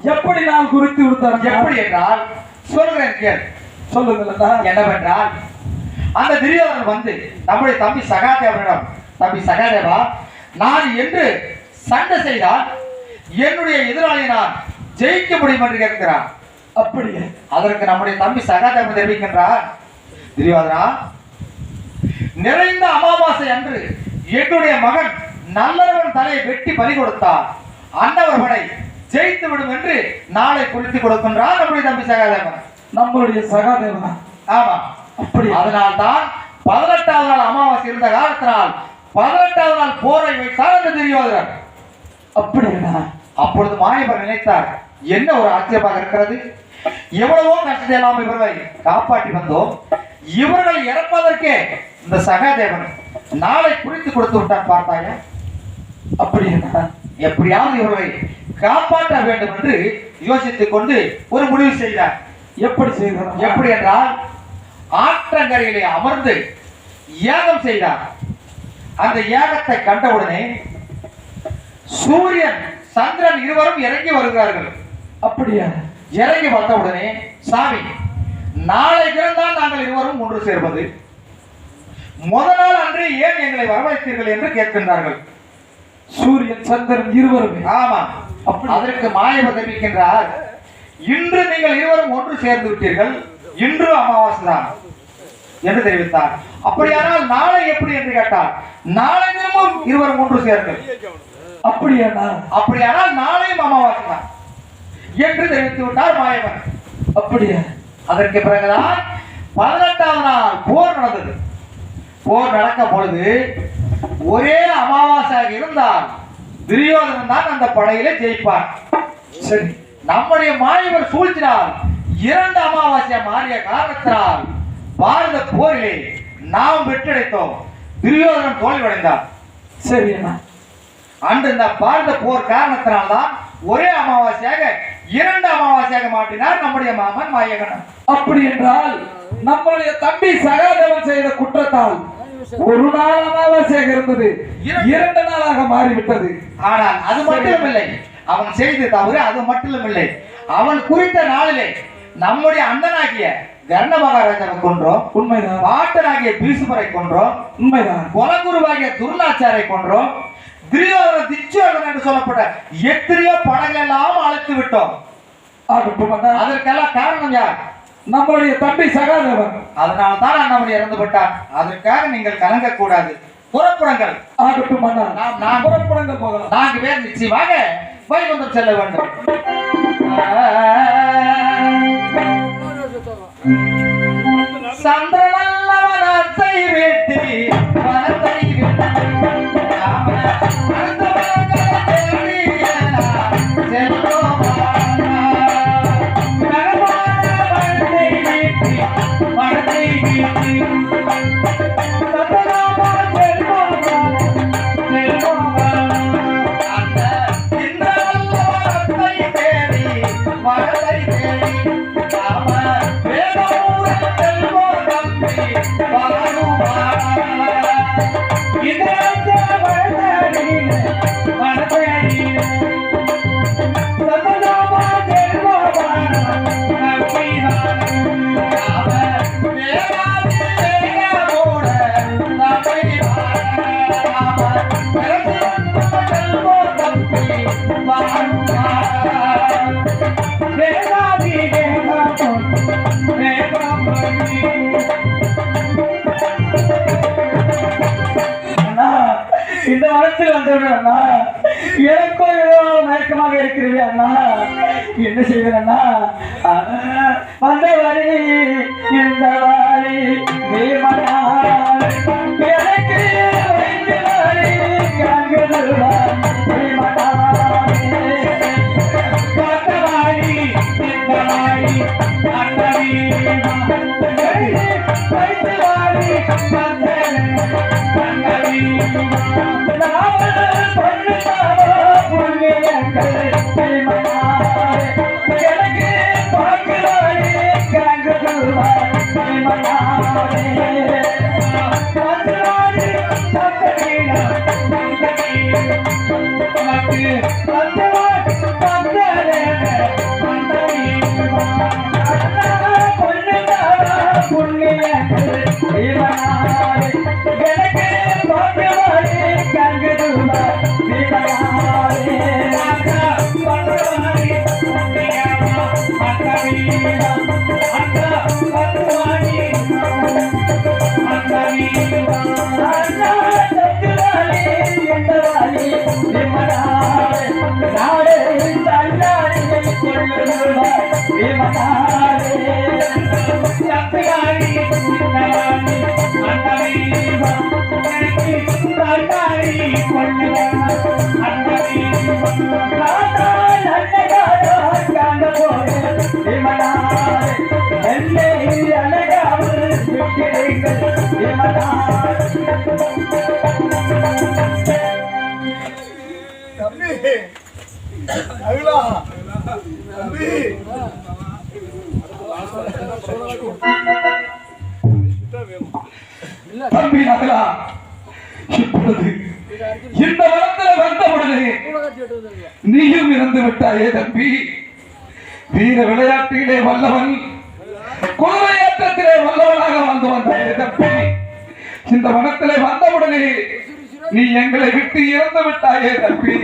எப்படி நான் குறித்து விடுத்தார்? எப்படி என்றால் சொல்கிறேன் கேள். சொல்லுங்களா என்னவென்றால் அந்த துரியோதனன் வந்து நம்முடைய தம்பி சகாதேவனிடம் தம்பி சகாதேவா நான் என்று சண்டை செய்தால் என்னுடைய எதிராளி நான் ஜெயிக்க முடியும் என்று கேட்கிறான். அப்படியே? அதற்கு நம்முடைய தம்பி சகாதேவன் தெரிவிக்கின்றார். துரியோதனா நிறைந்த அமாவாசை அன்று என்னுடைய மகன் நல்லவன் தலையை வெட்டி பலி கொடுத்தார். அன்னவர் படை ஜெயித்து விடும் என்று நாளை குறித்து கொடுக்கின்றார் நம்முடைய தம்பி சகாதேவன் நம்மளுடைய சகாதேவனா ஆமா. அப்படி அதனால்தான் பதினெட்டாவது நாள் அமாவாசை இருந்த காலத்தினால் பதினெட்டாவது நாள் போரை வைத்தார் அந்த துரியோதனன் அப்படியா? அப்பொழுது மாயவர் நினைத்தார் என்ன ஒரு ஆச்சரியமாக இருக்கிறது? எவ்வளவோ கஷ்டத்தை எல்லாம் இவர்களை காப்பாற்றி வந்தோம். இவர்கள் இறப்பதற்கே இந்த சகாதேவன் நாளை குறித்து கொடுத்து விட்டார் பார்த்தாயா? அப்படியா? எப்படியாவது இவர்களை காப்பாற்ற வேண்டும் என்று யோசித்துக் கொண்டு ஒரு முடிவு செய்தார். எப்படி செய்தார்? எப்படி என்றால் ஆற்றங்கரையிலே அமர்ந்து யாகம் செய்தார். அந்த யாகத்தை கண்டவுடனே சூரியன் சந்திரன் இருவரும் இறங்கி வருகிறார்கள். அப்படியா? இறங்கி வந்தவுடனே சாமி நாளை தினம்தான் நாங்கள் இருவரும் ஒன்று சேர்வது முத நாள் அன்று ஏன் எங்களை வரவழைத்தீர்கள்? என்று கேட்கின்றார்கள். சூரியன் சந்திரன் இருவருமே. ஆமா. அப்படி. அதற்கு மாயவர் தெரிவிக்கின்றார் இன்று நீங்கள் இருவரும் ஒன்று சேர்ந்து விட்டீர்கள். இன்று அமாவாசை தான். என்று தெரிவித்தார். அப்படியானால் நாளை எப்படி என்று கேட்டார். நாளை தினமும் இருவரும் ஒன்று சேருங்கள் அப்படியாண்ணா? அப்படியானால் நாளையும் அமாவாசை தான். என்று தெரிவித்து விட்டார் மாயவன். அப்படியா? அதற்கு பிறகுதான் பதினெட்டாவது நாள் போர் நடந்தது. போர் நடக்கும் பொழுது ஒரே அமாவாசையாக இருந்தால் துரியோதனன் தான் அந்த படையிலே ஜெயிப்பார் சரி நம்முடைய மாயவர் சூழ்ச்சினால் இரண்டு அமாவாசை மாறிய காரணத்தினால் பாரத போரிலே நாம் வெற்றடைத்தோம் துரியோதனன் தோல்வியடைந்தார். சரி அன்று இந்த பாரத போர் காரணத்தினால்தான் ஒரே அமாவாசையாக இரண்டு அமாவாசையாக மாற்றினார் நம்முடைய மாமன் மாயகன். அப்படி என்றால் நம்மளுடைய தம்பி சகாதேவன் செய்த குற்றத்தால் ஒரு நாள் அமாவாசையாக இருந்தது இரண்டு நாளாக மாறிவிட்டது. ஆனால் அது மட்டும் இல்லை அவன் செய்த தவறு அது மட்டும் இல்லை அவன் குறித்த நாளிலே நம்முடைய அண்ணனாகிய கர்ண மகாராஜாவை கொன்றோம். உண்மைதான். பாட்டனாகிய பீசுமரை கொன்றோம். உண்மைதான். குலகுருவாகிய துர்நாச்சாரை கொன்றோம். துரியோதன திச்சோதனன் என்று சொல்லப்பட்ட எத்தனையோ படங்கள் எல்லாம் அழைத்து விட்டோம். அதற்கெல்லாம் காரணம் யார்? நம்மளுடைய தம்பி சகாதேவன் அதனால தான் அண்ணாமலை இறந்து விட்டார் அதற்காக நீங்கள் கலங்க கூடாது புறப்புறங்கள் ஆகட்டும் அண்ணா. நாம் நாம் புறப்படங்கள் போகலாம் நான்கு பேர் நிச்சயமாக வைகுந்தம் செல்ல வேண்டும். சந்திரனல்லவனத்தை என்ன செய்வேன் அண்ணா அண்ணா, வந்த வரி இந்த வரி நீ மனார். எனக்கு காண்கிறதுதான் நீ அழகாவது நீயும் இறந்து விட்டாயே தம்பி. வீர விளையாட்டிலே வல்லவன் குதிரையாட்டத்திலே வல்லவனாக வந்து வந்தாயே தம்பி. இந்த வனத்திலே வந்தவுடனே நீ எங்களை விட்டு இறந்து விட்டாயே தம்பி.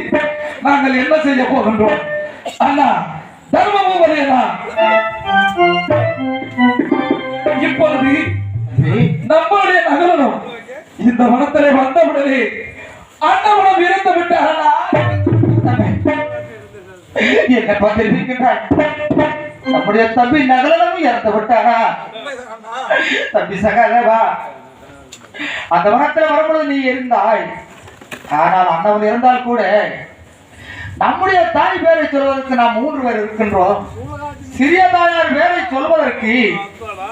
நாங்கள் என்ன செய்ய போகின்றோம்? அண்ணா தர்மபுரியனா இப்பொழுது நம்முடைய நகரனும் இந்த வனத்திலே வந்தவுடனே அண்ணவனம் இறந்து விட்டாரா என்ன பார்த்திருக்கின்றாய் நம்முடைய தம்பி நகலனும் இறந்து விட்டானா தம்பி சகாதேவா அந்த வனத்துல வரும்பொழுது நீ இருந்தாய் ஆனால் அண்ணவன் இருந்தால் கூட நம்முடைய தாய் பேரை சொல்வதற்கு நாம் மூன்று பேர் இருக்கின்றோம் சிறிய தாயார் பேரை சொல்வதற்கு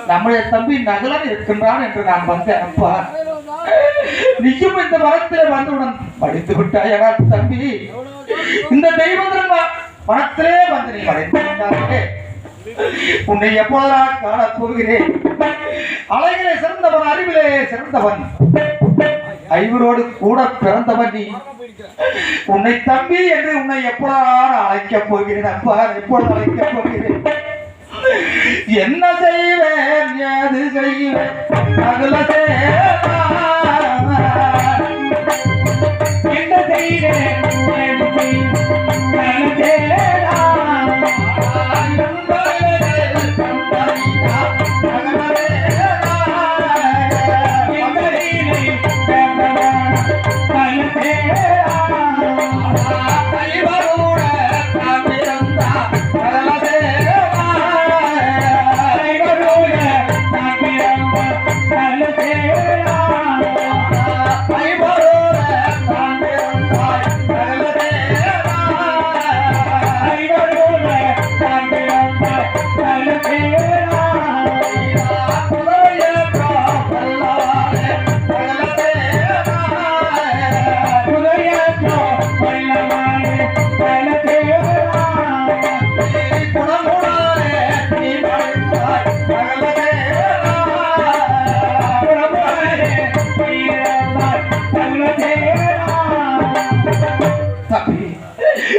நம்முடைய தம்பி நகலன் இருக்கின்றான் என்று நான் வந்தேன் அப்பா நீயும் இந்த மரத்தில் வந்தவுடன் படித்து விட்டாய் தம்பி இந்த தெய்வத்தின் மனத்திலே வந்து நீ உன்னை எப்பொழுதா காணப் போகிறேன். அழகிலே சிறந்தவன் அறிவிலே சிறந்தவன். ஐவரோடு கூட பிறந்தவன் நீ. உன்னை தம்பி என்று உன்னை எப்பொழுது அழைக்கப் போகிறேன் அப்பா. எப்பொழுது அழைக்கப் போகிறேன். என்ன செய்வேன் ஏது செய்வேன்? அகல என்ன செய்கிறேன்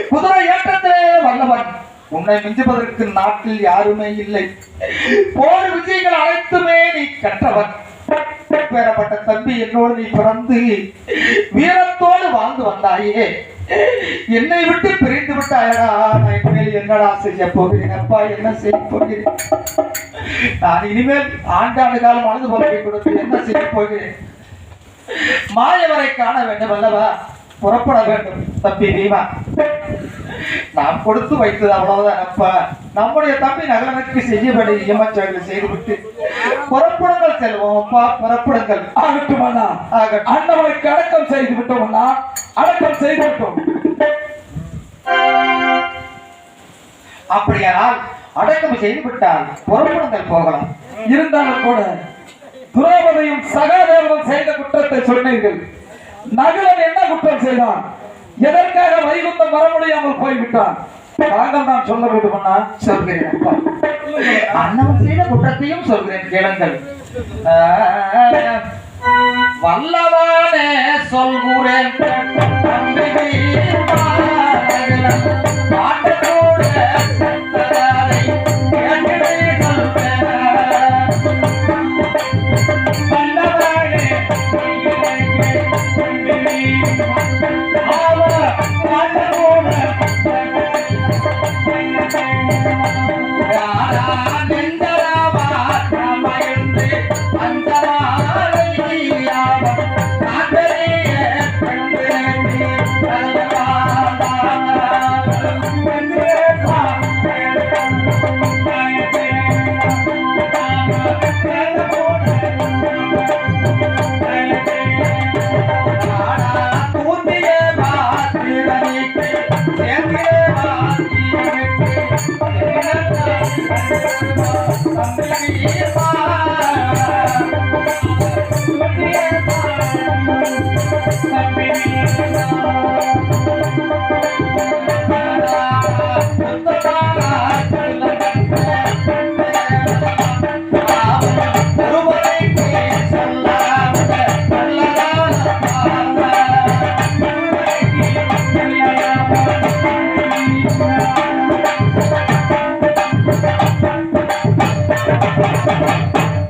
குதிரை ஏற்றத்திலே வல்லவன். உன்னை மிஞ்சுவதற்கு நாட்டில் யாருமே இல்லை. போர் விஜயங்கள் அனைத்துமே நீ கற்றவன். பெறப்பட்ட தம்பி என்னோடு நீ பிறந்து வீரத்தோடு வாழ்ந்து வந்தாயே. என்னை விட்டு பிரிந்து விட்டாயடா. நான் மேல் என்னடா செய்ய போகிறேன்? அப்பா என்ன செய்ய போகிறேன்? நான் இனிமேல் ஆண்டாண்டு காலம் அழுது போகை கொடுத்து என்ன செய்ய போகிறேன்? மாயவரை காண வேண்டும் அல்லவா? புறப்பட வேண்டும். தம்பி பீமா நாம் கொடுத்து வைத்தது அவ்வளவுதான் அப்பா. நம்முடைய தம்பி நகரனுக்கு செய்யபடி ஏமாற்றங்கள் செய்துவிட்டு புறப்படுங்கள் செல்வோம் அப்பா புறப்படுங்கள். ஆகட்டுமாண்ணா. ஆகட்டும். அண்ணவனுக்கு அடக்கம் செய்து விட்டோம்னா அடக்கம் செய்து விட்டோம் அப்படியானால் அடக்கம் செய்துவிட்டால் புறப்படுங்கள் போகலாம். இருந்தாலும் கூட துரோபதையும் சகாதேவனும் செய்த குற்றத்தை சொன்னீர்கள். நகுலன் என்ன குற்றம் செய்தான்? எதற்காக வைகுந்தம் வர முடியாமல் போய்விட்டான்? நாங்கள் நான் சொல்ல வேண்டுமண்ணா சொல்கிறேன். அண்ணன் செய்த குற்றத்தையும் சொல்கிறேன். கேளுங்கள். வல்லவானே சொல்கிறேன். தம்பி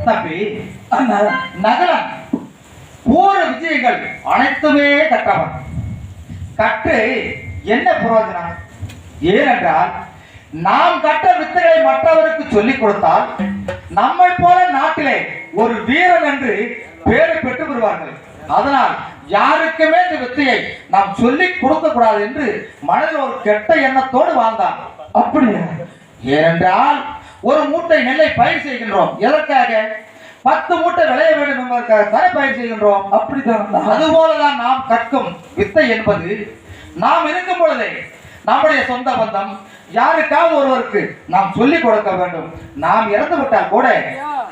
tapi ah, nah. nah, nah. கோர விஜயங்கள் அனைத்துமே கற்றவன். கற்று என்ன பிரயோஜனம் ஏனென்றால் நாம் கற்ற வித்தைகளை மற்றவருக்கு சொல்லிக் கொடுத்தால் நம்மை போல நாட்டிலே ஒரு வீரன் என்று பேரை பெற்று வருவார்கள் அதனால் யாருக்குமே இந்த வித்தையை நாம் சொல்லி கொடுக்க கூடாது என்று மனதில் ஒரு கெட்ட எண்ணத்தோடு வாழ்ந்தான். அப்படியா? ஏனென்றால் ஒரு மூட்டை நெல்லை பயிர் செய்கின்றோம். எதற்காக? பத்து மூட்டை விளைய வேண்டும் என்பதற்காக பயிர் செய்கின்றோம். அப்படிதான் அதுபோலதான் நாம் கற்கும் வித்தை என்பது நாம் இருக்கும் பொழுதே நம்முடைய சொந்த பந்தம் யாருக்காவது ஒருவருக்கு நாம் சொல்லிக் கொடுக்க வேண்டும். நாம் இறந்து விட்டால் கூட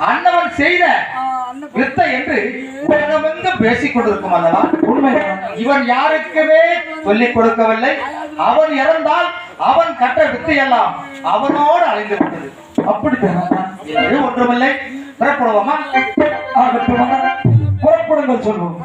அன்னவன் செய்த வித்தை என்று பேசிக் கொண்டிருக்கும் அல்லவா? உண்மைதான். இவன் யாருக்குமே சொல்லிக் கொடுக்கவில்லை. அவன் இறந்தால் அவன் கற்ற வித்தை எல்லாம் அவனோடு அழிந்து விட்டது. அப்படித்தான். ஒன்றுமில்லை. புறப்படுவோமா? புறப்படுங்கள் சொல்வோம்.